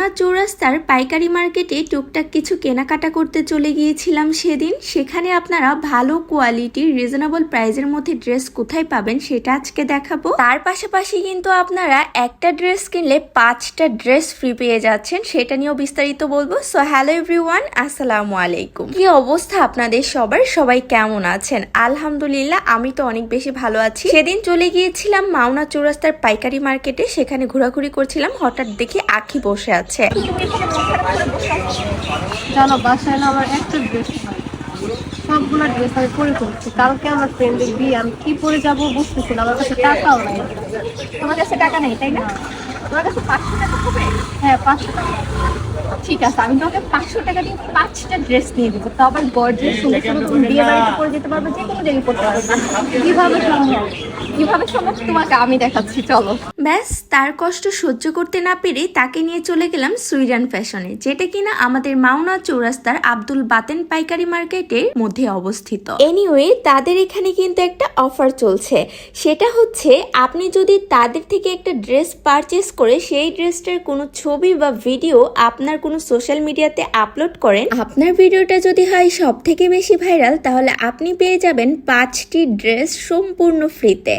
মাওনা চৌরাস্তার পাইকারি মার্কেটে টুকটাক কিছু কেনাকাটা করতে চলে গিয়েছিলাম সেদিন। সেখানে আপনারা ভালো কোয়ালিটির রিজনেবল প্রাইজের মধ্যে ড্রেস কোথায় পাবেন সেটা আজকে দেখাবো। তার পাশাপাশি কিন্তু আপনারা একটা ড্রেস কিনলে পাঁচটা ড্রেস ফ্রি পেয়ে যাচ্ছেন, সেটা নিয়েও বিস্তারিত বলব। সো হ্যালো এভরিওয়ান আসসালামু আলাইকুম। কি অবস্থা আপনাদের সবার? সবাই কেমন আছেন? আলহামদুলিল্লাহ, আমি তো অনেক বেশি ভালো আছি। সেদিন চলে গিয়েছিলাম মাওনা চৌরাস্তার পাইকারি মার্কেটে, সেখানে ঘোরাঘুরি করছিলাম। হঠাৎ দেখি আখি বসে আছে। জানো বাসায় না আমার একটা ড্রেস সবগুলো ড্রেস আমি পরে ফেলছি কালকে আমার ফ্রেন্ডের বিয়ে আমি কি পরে যাব বুঝতেছি না। আমার কাছে টাকাও নাই। তোমার কাছে টাকা নেই তাই না? তোমার কাছে পাঁচশো টাকা হবে? হ্যাঁ পাঁচশো টাকা। ঠিক আছে আমি তোমাকে পাঁচশো টাকা দিয়ে পাঁচটা ড্রেস নিয়ে দেবো। তো আবার গর্জের সুন্দর সুন্দর তুমি বিয়ে বাড়িতে পরে যেতে পারবে যে কোনো জায়গায় পড়তে পারবে। কীভাবে সম্ভব? কীভাবে সম্ভব? তোমাকে আমি দেখাচ্ছি চলো। ব্যাস, তার কষ্ট সহ্য করতে না পেরে তাকে নিয়ে চলে গেলাম সুইডেন ফ্যাশনে, যেটা কিনা আমাদের মাওনা চৌরাস্তার আব্দুল বাতেন পাইকারি মার্কেটের মধ্যে অবস্থিত। এনিওয়ে তাদের এখানে কিন্তু একটা অফার চলছে। সেটা হচ্ছে, আপনি যদি তাদের থেকে একটা ড্রেস পারচেস করে সেই ড্রেসটার কোনো ছবি বা ভিডিও আপনার কোনো সোশ্যাল মিডিয়াতে আপলোড করেন, আপনার ভিডিওটা যদি হয় সব থেকে বেশি ভাইরাল তাহলে আপনি পেয়ে যাবেন পাঁচটি ড্রেস সম্পূর্ণ ফ্রিতে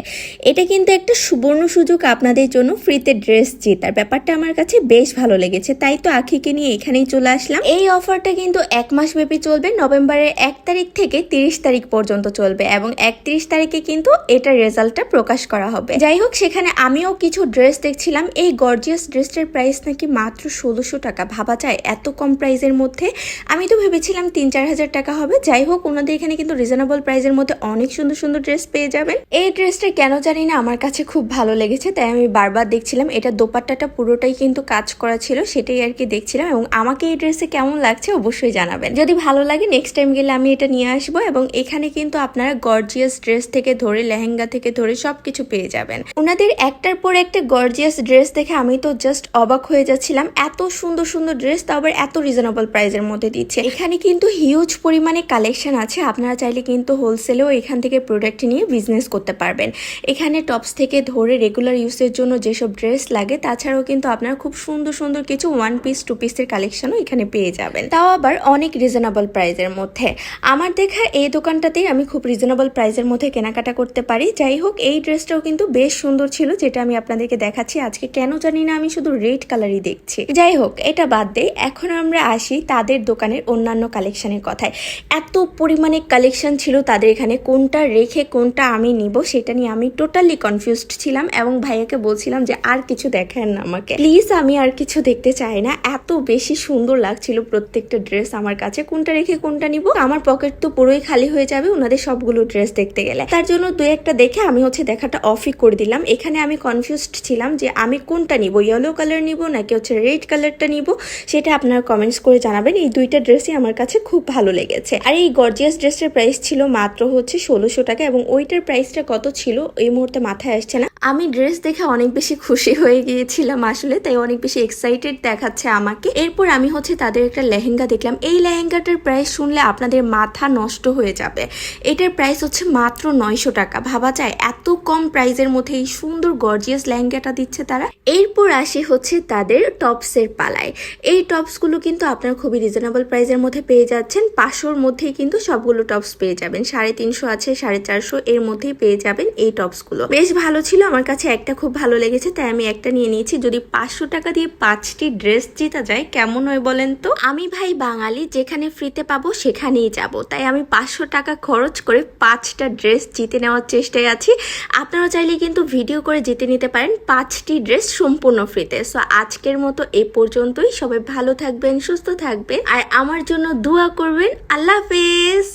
এটা কিন্তু একটা সুবর্ণ সুযোগ আপনাদের জন্য ফ্রিতে ড্রেস জেতার ব্যাপারটা আমার কাছে বেশ ভালো লেগেছে, তাই তো আখিকে নিয়ে এখানেই চলে আসলাম। এই অফারটা কিন্তু এক মাস ব্যাপী চলবে, নভেম্বরের এক তারিখ থেকে তিরিশ তারিখ পর্যন্ত চলবে এবং একত্রিশ তারিখে কিন্তু এটার রেজাল্টটা প্রকাশ করা হবে। যাই হোক, সেখানে আমিও কিছু ড্রেস দেখছিলাম। এই গর্জিয়াস ড্রেসটার প্রাইস নাকি মাত্র ষোলোশো টাকা। ভাবা যায় এত কম প্রাইসের মধ্যে। আমি তো ভেবেছিলাম তিন চার হাজার টাকা হবে। যাই হোক, ওনাদের এখানে কিন্তু রিজনেবল প্রাইসের মধ্যে অনেক সুন্দর সুন্দর ড্রেস পেয়ে যাবেন। এই ড্রেসটা কেন জানি না আমার কাছে খুব ভালো লেগেছে, তাই আমি বারবার দেখছিলাম, এটা দোপাট্টাটা পুরোটাই কিন্তু কাজ করা ছিল, সেটাই আর কি দেখছিলাম এবং আমাকে এই ড্রেসে কেমন লাগছে অবশ্যই জানাবেন। যদি ভালো লাগে নেক্সট টাইম গেলে আমি এটা নিয়ে আসব এবং এখানে কিন্তু আপনারা গর্জিয়াস ড্রেস থেকে ধরে, লেহেঙ্গা থেকে ধরে সবকিছু পেয়ে যাবেন। ওনাদের একটার পর একটা গর্জিয়াস ড্রেস দেখে আমি তো জাস্ট অবাক হয়ে যাচ্ছিলাম, এত সুন্দর সুন্দর ড্রেস তাও আবার এত রিজনেবল প্রাইসের মধ্যে দিচ্ছে। এখানে কিন্তু হিউজ পরিমাণে কালেকশন আছে, আপনারা চাইলে কিন্তু হোলসেলেও এখান থেকে প্রোডাক্ট নিয়ে বিজনেস করতে পারবেন। এখানে টপস থেকে ধরে রেগুলার ইউজের জন্য যেসব ড্রেস লাগে, তাছাড়াও কিন্তু আপনারা খুব সুন্দর সুন্দর কিছু ওয়ান পিস টু পিসের কালেকশনও এখানে পেয়ে যাবেন। তাও আবার অনেক রিজনেবল প্রাইসের মধ্যে। আমার দেখা এই দোকানটাতেই আমি খুব রিজনেবল প্রাইসের মধ্যে কেনাকাটা করতে পারি। যাই হোক, এই ড্রেসটাও কিন্তু বেশ সুন্দর ছিল, যেটা আমি আপনাদেরকে দেখাচ্ছি। আজকে কেন জানি না আমি শুধু রেড কালারই দেখছি। যাই হোক, এটা বাদ দেই এখন আমরা আসি তাদের দোকানের অন্যান্য কালেকশনের কথায়। এত পরিমাণে কালেকশন ছিল তাদের এখানে, কোনটা রেখে কোনটা আমি নিব, সেটা নিয়ে আমি টোটালি কনফিউজড ছিলাম এবং ভাইয়াকে বলছিলাম যে আর কিছু দেখেন না আমাকে। প্লিজ আমি আর কিছু দেখতে চাই না। এত বেশি সুন্দর লাগছিল প্রত্যেকটা ড্রেস আমার কাছে। কোনটা রেখে কোনটা নিব? আমার পকেট তো পুরোই খালি হয়ে যাবে ওনাদের সবগুলো ড্রেস দেখতে গেলে। তার জন্য দু একটা দেখে আমি হচ্ছে দেখাটা অফই করে দিলাম। এখানে আমি কনফিউজড ছিলাম যে আমি কোনটা নিব? ইয়েলো কালার নিব নাকি হচ্ছে রেড কালারটা নিব? সেটা আপনারা কমেন্টস করে জানাবেন। এই দুইটা ড্রেসই আমার কাছে খুব ভালো লেগেছে। আর এই গর্জিয়াস ড্রেসটার প্রাইস ছিল মাত্র হচ্ছে ষোলোশো টাকা এবং ওইটার প্রাইসটা কত ছিল? এই মুহূর্তে মাথায় আসছে না। আমি ড্রেস দেখে অনেক বেশি খুশি হয়ে গিয়েছিলাম আসলে, তাই অনেক বেশি এক্সাইটেড দেখাচ্ছে আমাকে। এরপর আমি হচ্ছে তাদের একটা লেহেঙ্গা দেখলাম। এই লেহেঙ্গাটার প্রাইস শুনলে আপনাদের মাথা নষ্ট হয়ে যাবে। এটার প্রাইস হচ্ছে মাত্র নয়শো টাকা। ভাবা যায় এত কম প্রাইসের মধ্যে এই সুন্দর গর্জিয়াস লেহেঙ্গাটা দিচ্ছে তারা। এরপর আসি হচ্ছে তাদের টপসের পালায়। এই টপসগুলো কিন্তু আপনারা খুবই রিজনেবল প্রাইসের মধ্যে পেয়ে যাচ্ছেন। পাঁচশোর মধ্যেই কিন্তু সবগুলো টপস পেয়ে যাবেন। সাড়ে তিনশো আছে, সাড়ে চারশো এর মধ্যেই পেয়ে যাবেন এই টপসগুলো। বেশ ভালো ছিল, আমার কাছে একটা খুব ভালো লেগেছে, তাই আমি একটা নিয়ে নিয়েছি। যদি পাঁচশো টাকা দিয়ে পাঁচটি ড্রেস জেতা যায়, কেমন হয় বলেন তো? আমি ভাই বাঙালি, যেখানে ফ্রিতে পাবো সেখানেই যাব। তাই আমি পাঁচশো টাকা খরচ করে পাঁচটা ড্রেস জিতে নেওয়ার চেষ্টায় আছি। আপনারা চাইলে কিন্তু ভিডিও করে জিতে নিতে পারেন পাঁচটি ড্রেস সম্পূর্ণ ফ্রিতে। সো আজকের মতো এ পর্যন্তই। সবাই ভালো থাকবেন, সুস্থ থাকবেন। আর আমার জন্য দোয়া করবেন। আল্লাহ হাফেজ।